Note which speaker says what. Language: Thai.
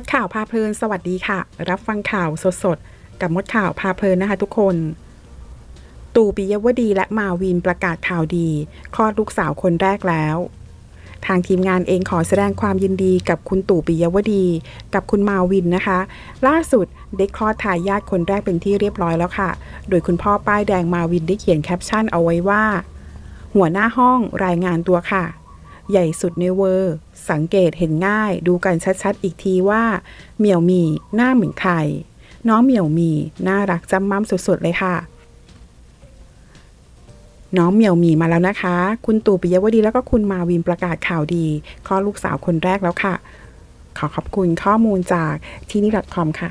Speaker 1: ดข่าวพาเพลินสวัสดีค่ะ รับฟังข่าวสดๆ กับมดข่าวพาเพลินนะคะทุกคน ตู่ปิยวดีและมาวินประกาศข่าวดีคลอดลูกสาวคนแรกแล้ว ทางทีมงานเองขอแสดงความยินดีกับคุณตู่ปิยวดี กับคุณมาวินนะคะ ล่าสุดได้คลอดทายาทคนแรกเป็นที่เรียบร้อยแล้วค่ะ โดยคุณพ่อป้ายแดงมาวินได้เขียนแคปชั่นเอาไว้ว่า หัวหน้าห้องรายงานตัวค่ะ ใหญ่สุดในเวอร์ สังเกตเห็นง่ายดูกันชัดๆ อีกทีว่า เหมียวมีหน้าเหมือนใคร น้องเหมียวมีน่ารักจำมั่มสุดๆ เลยค่ะ น้องเหมียวมีมาแล้วนะคะ คุณตู่ปิยวดีแล้วก็คุณมาวินประกาศข่าวดีคลอดลูกสาวคนแรกแล้วค่ะ ขอขอบคุณข้อมูลจากที่นี่ .com ค่ะ